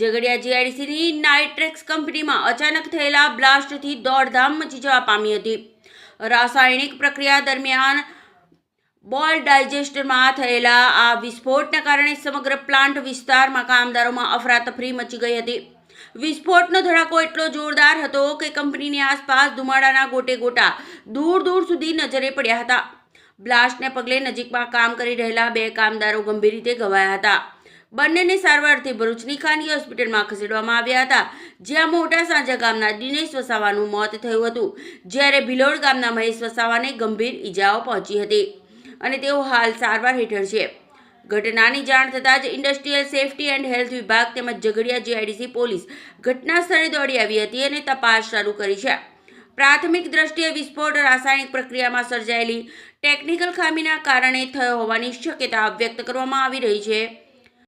Jhagadia જીઆઈડીસીની Nitrex કંપનીમાં અચાનક થયેલા બ્લાસ્ટથી દોડધામ મચી જવા પામી હતી. રાસાયણિક પ્રક્રિયા દરમિયાન બોલ ડાયજેસ્ટરમાં થયેલા આ વિસ્ફોટના કારણે સમગ્ર પ્લાન્ટ વિસ્તારમાં કામદારોમાં અફરાતફરી મચી ગઈ હતી. વિસ્ફોટનો ધડાકો એટલો જોરદાર હતો કે કંપનીની આસપાસ ધુમાડાના ગોટે ગોટા દૂર દૂર સુધી નજરે પડ્યા હતા. બ્લાસ્ટને પગલે નજીકમાં કામ કરી રહેલા બે કામદારો ગંભીર રીતે ઘવાયા હતા. બંનેને સારવારથી ભરૂચની ખાનગી હોસ્પિટલમાં ખસેડવામાં આવ્યા હતા. જ્યાં મોટા સાંજા ગામના દિનેશ વસાવાનું મોત થયું હતું. જ્યારે ભિલોડ ગામના મહેશ વસાવાને ગંભીર ઈજાઓ પહોંચી હતી અને તેઓ હાલ સારવાર હેઠળ છે. ઘટનાની જાણ થતાં જ ઇન્ડસ્ટ્રીયલ સેફટી એન્ડ હેલ્થ વિભાગ તેમજ ઝઘડિયા જીઆઈડીસી પોલીસ ઘટના સ્થળે દોડી આવી હતી અને તપાસ શરૂ કરી છે. પ્રાથમિક દ્રષ્ટિએ વિસ્ફોટ રાસાયણિક પ્રક્રિયામાં સર્જાયેલી ટેકનિકલ ખામીના કારણે થયો હોવાની શક્યતા વ્યક્ત કરવામાં આવી રહી છે.